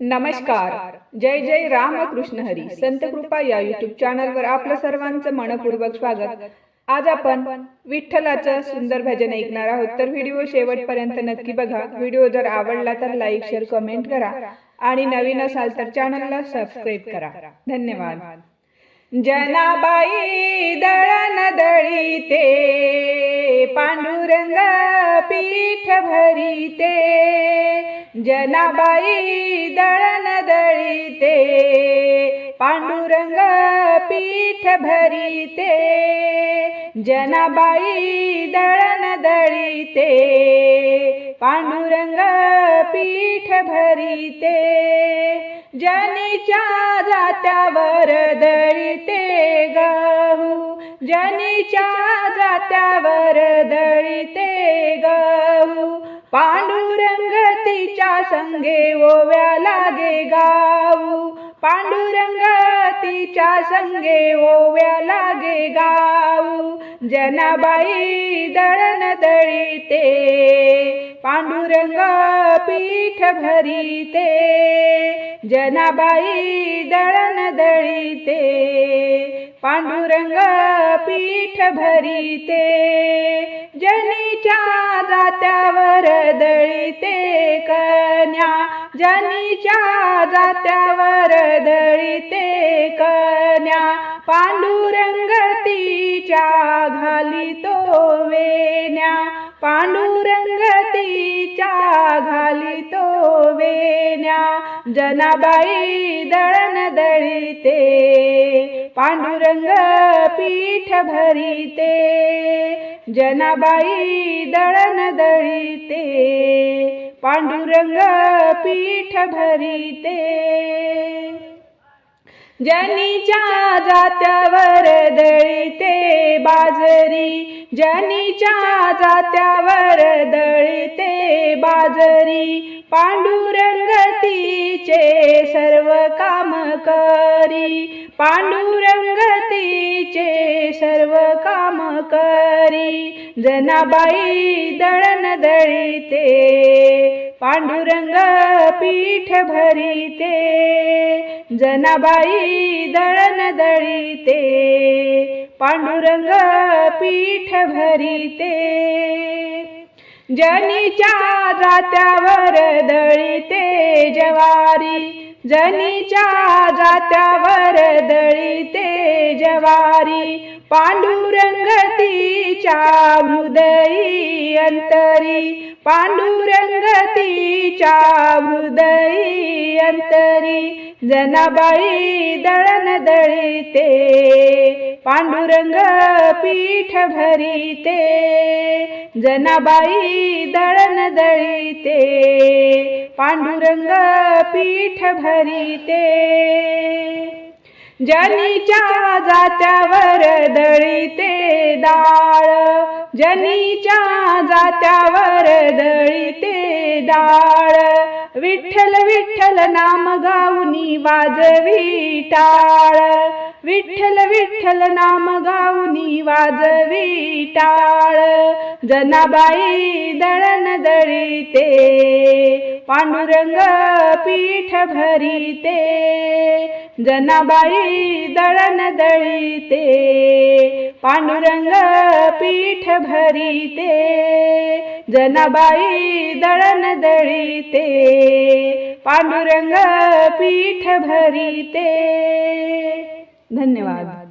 नमस्कार. जय जय राम कृष्ण हरी. संत कृपा या युट्यूब चॅनलवर आपलं सर्वांचं मनपूर्वक स्वागत. आज आपण विठ्ठलाचं सुंदर भजन ऐकणार आहोत. तर व्हिडिओ शेवटपर्यंत नक्की बघा. व्हिडिओ जर आवडला तर लाईक शेअर कमेंट करा आणि नवीन असाल तर चॅनलला सबस्क्राईब करा. धन्यवाद. जनाबाई दळण दळीते पांडुरंग पीठ भरीते. जनाबाई दळण दळीते पांडुरंग पीठ भरीते. जनाबाई दळण दळीते पांडुरंग पीठ भरीते. जनीच्या जात्यावर दळीते गहू जनीच्या जात्यावर दळीते गहू. पांडुरंग संगे ओव्या लागे गाऊ. पांडुरंग तिच्या संगे ओव्या लागे गाऊ. जनाबाई दळण दळीते पांडुरंग पीठ भरीते. जनाबाई दळण दळीते पांडुरंग पीठ भरीते. जनीच्या जात्यावर दळीते. जनीच्या जात्यावर दळीते कन्या पांडुरंग तिच्या घाली तो वेण्या. पांडुरंग तिच्या घाली तो वेण्या. जनाबाई दळण दळीते पांडुरंग पीठ भरीते. जनाबाई दळण दळीते पांडुरंग पीठ भरीते. जनीच्या जात्यावर दळीते बाजरी जनीच्या जात्यावर दळीते. बाजरी पांडुरंग तिचे सर्व काम करी. पांडुरंग तिचे सर्व काम करी. जनाबाई दळण दळीते पांडुरंग पीठ भरीते. जनाबाई दळण दळीते पांडुरंग पीठ भरीते. जनीच्या जात्यावर दळीते जवारी जनीच्या जात्यावर दळीते जवारी पांडुरंग तिच्या हृदयी अंतरी. पांडुरंग तिच्या हृदयी अंतरी. जनाबाई दळण दळीते पांडुरंग पीठ भरीते जनाबाई दळण दळीते पांडुरंग पीठ भरीते. जनीच्या जात्यावर दळीते डाळ जनीच्या जात्यावर दळीते डाळ विठ्ठल विठ्ठल नाम गाऊनी वाजवी टाळ विठ्ठल विठ्ठल नाम गाऊनी वाजवी टाळ जनाबाई दळण दळीते पांडुरंग पीठ भरीते. जनाबाई दळण दळीते पांडुरंग पीठ भरीते. जनाबाई दळण दळीते पांडुरंग पीठ भरीते. धन्यवाद.